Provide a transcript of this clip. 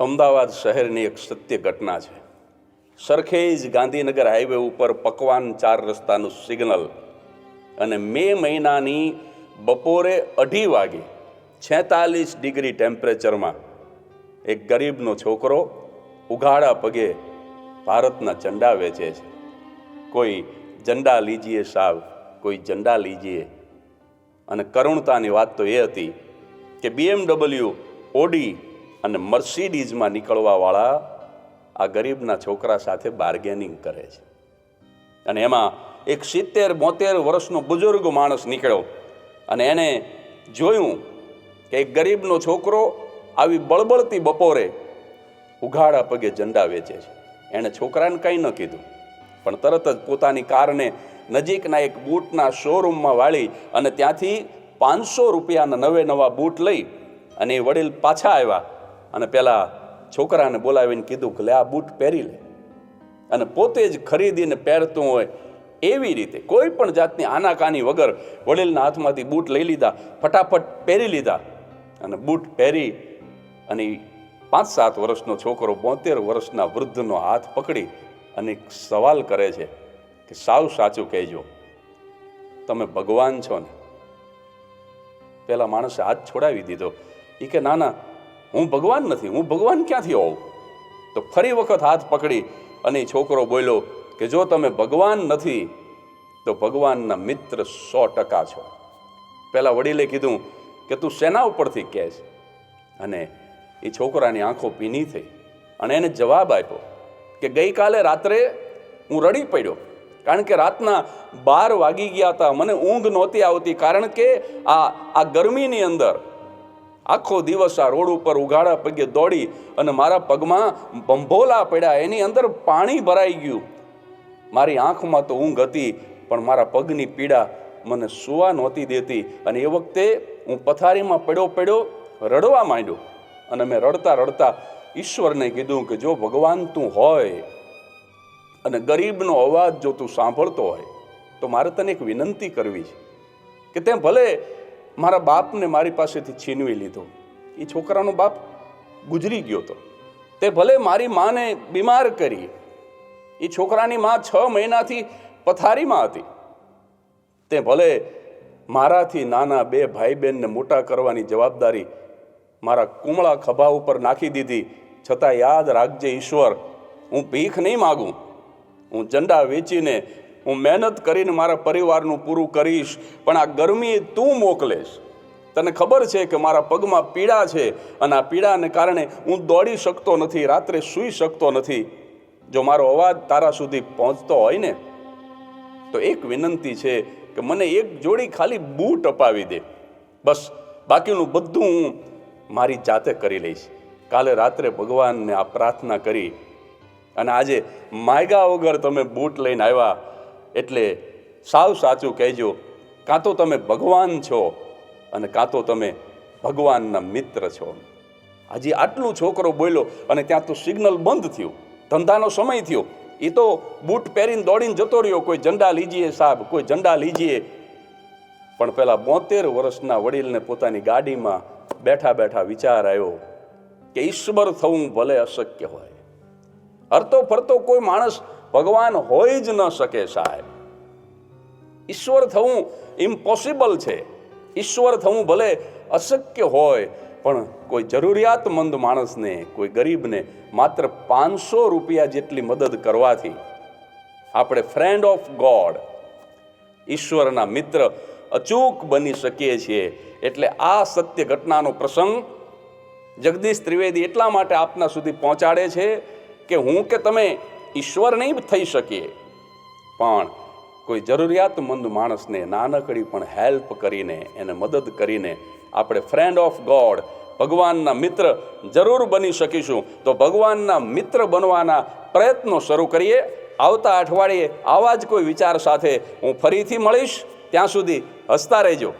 અમદાવાદ શહેરની એક સત્ય ઘટના છે. સરખેજ ગાંધીનગર હાઈવે ઉપર પકવાન ચાર રસ્તાનું સિગ્નલ અને મે મહિનાની બપોરે અઢી વાગે છેતાલીસ ડિગ્રી ટેમ્પરેચરમાં એક ગરીબનો છોકરો ઉઘાડા પગે ભારતના ઝંડા વેચે છે. કોઈ ઝંડા લીજીએ સાવ, કોઈ ઝંડા લીજીએ. અને કરુણતાની વાત તો એ હતી કે બીએમડબલ્યુ ઓડી અને મર્સિડીઝમાં નીકળવાવાળા આ ગરીબના છોકરા સાથે બાર્ગેનિંગ કરે છે. અને એમાં એક સિત્તેર બોતેર વર્ષનો બુઝુર્ગ માણસ નીકળ્યો અને એને જોયું કે એક ગરીબનો છોકરો આવી બળબળતી બપોરે ઉઘાડા પગે ઝંડા વેચે છે. એણે છોકરાને કંઈ ન કીધું, પણ તરત જ પોતાની કારને નજીકના એક બૂટના શોરૂમમાં વાળી અને ત્યાંથી પાંચસો રૂપિયાના નવે નવા બૂટ લઈ અને એ વડીલ પાછા આવ્યા અને પેલા છોકરાને બોલાવીને કીધું કે લે આ બૂટ પહેરી લે. અને પોતે જ ખરીદીને પહેરતું હોય એવી રીતે, કોઈ પણ જાતની આનાકાની વગર વડીલના હાથમાંથી બૂટ લઈ લીધા, ફટાફટ પહેરી લીધા. અને બૂટ પહેરી અને પાંચ સાત વર્ષનો છોકરો બોતેર વર્ષના વૃદ્ધનો હાથ પકડી અને સવાલ કરે છે કે સાવ સાચું કહેજો, તમે ભગવાન છો ને? પેલા માણસે હાથ છોડાવી દીધો. એ કે, ના ના હું ભગવાન નથી, હું ભગવાન ક્યાંથી હોઉં? તો ફરી વખત હાથ પકડી અને છોકરો બોલ્યો કે જો તમે ભગવાન નથી, તો ભગવાનના મિત્ર સો ટકા છો. પહેલાં વડીલે કીધું કે તું શેના ઉપરથી કહે છે અને એ છોકરાની આંખો ભીની થઈ અને એને જવાબ આપ્યો કે ગઈકાલે રાત્રે હું રડી પડ્યો, કારણ કે રાતના બાર વાગી ગયા હતા, મને ઊંઘ નહોતી આવતી, કારણ કે આ આ ગરમીની અંદર આખો દિવસ આ રોડ ઉપર ઉઘાડા પગે દોડી અને મારા પગમાં બંભોલા પડ્યા. એની અંદર પાણી ભરાઈ ગયું. મારી આંખમાં તો ઊંઘ હતી, પણ મારા પગની પીડા મને સુવા નહોતી દેતી. અને એ વખતે હું પથારીમાં પડ્યો પડ્યો રડવા માંડ્યો. અને મેં રડતા રડતા ઈશ્વરને કીધું કે જો ભગવાન તું હોય અને ગરીબનો અવાજ જો તું સાંભળતો હોય, તો મારે તને એક વિનંતી કરવી છે કે તે ભલે મારા બાપને મારી પાસેથી છીનવી લીધો. એ છોકરાનો બાપ ગુજરી ગયો તો. તે ભલે મારી માને બીમાર કરી એ છોકરાની માં છ મહિનાથી પથારીમાં હતી. તે ભલે મારાથી નાના બે ભાઈ બહેનને મોટા કરવાની જવાબદારી મારા કુમળા ખભા ઉપર નાખી દીધી, છતાં યાદ રાખજે ઈશ્વર, હું ભીખ નહીં માગું. હું ઝંડા વેચીને હું મહેનત કરીને મારા પરિવારનું પૂરું કરીશ, પણ આ ગરમી તું મોકલેશ. તને ખબર છે કે મારા પગમાં પીડા છે અને આ પીડાને કારણે હું દોડી શકતો નથી, રાત્રે સૂઈ શકતો નથી. જો મારો અવાજ તારા સુધી પહોંચતો હોય ને, તો એક વિનંતી છે કે મને એક જોડી ખાલી બૂટ અપાવી દે. બસ, બાકીનું બધું હું મારી જાતે કરી લઈશ. કાલે રાત્રે ભગવાનને આ પ્રાર્થના કરી. અને આજે માયગા વગર તમે બૂટ લઈને આવ્યા. એટલે સાવ સાચું કહેજો, કાં તો તમે ભગવાન છો અને કાં તો તમે ભગવાનના મિત્ર છો. હજી આટલું છોકરો બોલ્યો અને ત્યાં તો સિગ્નલ બંધ થયું, ધંધાનો સમય થયો. એ તો બૂટ પહેરીને દોડીને જતો રહ્યો, કોઈ ઝંડા લીજીએ સાહેબ, કોઈ ઝંડા લીજીએ. પણ પેલા બોતેર વર્ષના વડીલને પોતાની ગાડીમાં બેઠા બેઠા વિચાર આવ્યો કે ઈશ્વર થવું ભલે અશક્ય હોય. હરતો ફરતો કોઈ માણસ ભગવાન હોય જ ન શકે સાહેબ. ઈશ્વર થવું ઇમ્પોસિબલ છે. ઈશ્વર થવું ભલે અશક્ય હોય, પણ કોઈ જરૂરિયાતમંદ માણસને, કોઈ ગરીબને માત્ર પાંચસો રૂપિયા જેટલી મદદ કરવાથી આપણે ફ્રેન્ડ ઓફ ગોડ ઈશ્વરના મિત્ર અચૂક બની શકીએ છીએ. એટલે આ સત્ય ઘટનાનો પ્રસંગ જગદીશ ત્રિવેદી એટલા માટે આપના સુધી પહોંચાડે છે કે હું કે તમે ઈશ્વર નહીં થઈ શકીએ પણ કોઈ જરૂરિયાતમંદ માણસને નાનકડી પણ હેલ્પ કરીને, એને મદદ કરીને આપણે ફ્રેન્ડ ઓફ ગોડ ભગવાનના મિત્ર જરૂર બની શકીશું. તો ભગવાનના મિત્ર બનવાના પ્રયત્નો શરૂ કરીએ. આવતા અઠવાડિયે આવા જ કોઈ વિચાર સાથે હું ફરીથી મળીશ. ત્યાં સુધી હસતા રહેજો.